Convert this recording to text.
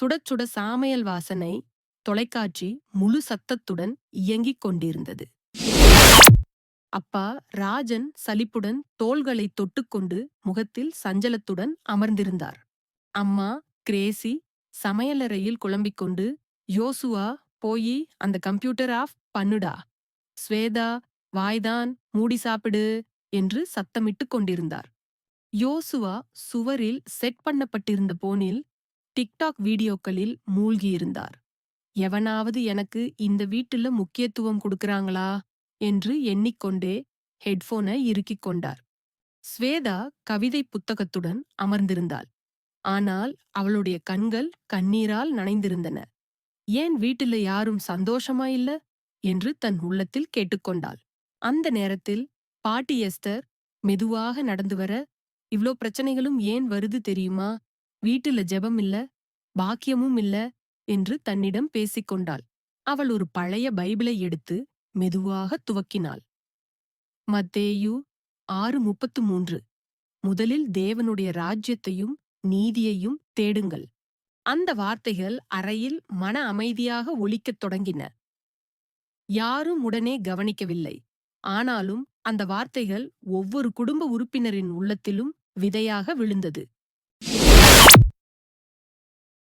சுடச்சுட சாமையல் வாசனை தொலைக்காட்சி முழு சத்தத்துடன் இயங்கிக் கொண்டிருந்தது. அப்பா ராஜன் சலிப்புடன் தோள்களை தொட்டுக்கொண்டு முகத்தில் சஞ்சலத்துடன் அமர்ந்திருந்தார். அம்மா கிரேசி சமையலறையில் குழம்பிக் கொண்டு யோசுவா போயி அந்த கம்ப்யூட்டர் ஆஃப் பண்ணுடா. ஸ்வேதா வாய்தான் மூடி சாப்பிடு என்று சத்தமிட்டுக் கொண்டிருந்தார். யோசுவா சுவரில் செட் பண்ணப்பட்டிருந்த போனில் டிக்டாக் வீடியோக்களில் மூழ்கியிருந்தார். எவனாவது எனக்கு இந்த வீட்டுல முக்கியத்துவம் கொடுக்கறாங்களா? என்று எண்ணிக்கொண்டே ஹெட்போனை இறுக்கிக் கொண்டார். ஸ்வேதா கவிதை புத்தகத்துடன் அமர்ந்திருந்தாள். ஆனால் அவளுடைய கண்கள் கண்ணீரால் நனைந்திருந்தன. ஏன் வீட்டுல யாரும் சந்தோஷமா இல்ல? என்று தன் உள்ளத்தில் கேட்டுக்கொண்டாள். அந்த நேரத்தில் பாட்டி எஸ்தர் மெதுவாக நடந்து வர இவ்ளோ பிரச்சனைகளும் ஏன் வருது தெரியுமா? வீட்டுல ஜெபம் இல்ல பாக்கியமும் இல்ல என்று தன்னிடம் பேசிக்கொண்டாள் அவள் ஒரு பழைய பைபிளை எடுத்து மெதுவாக துவக்கினாள். மத்தேயு ஆறு முப்பத்து மூன்று. முதலில் தேவனுடைய ராஜ்யத்தையும் நீதியையும் தேடுங்கள். அந்த வார்த்தைகள் அறையில் மன அமைதியாக ஒலிக்கத் தொடங்கின. யாரும் உடனே கவனிக்கவில்லை. ஆனாலும் அந்த வார்த்தைகள் ஒவ்வொரு குடும்ப உறுப்பினரின் உள்ளத்திலும் விதையாக விழுந்தது.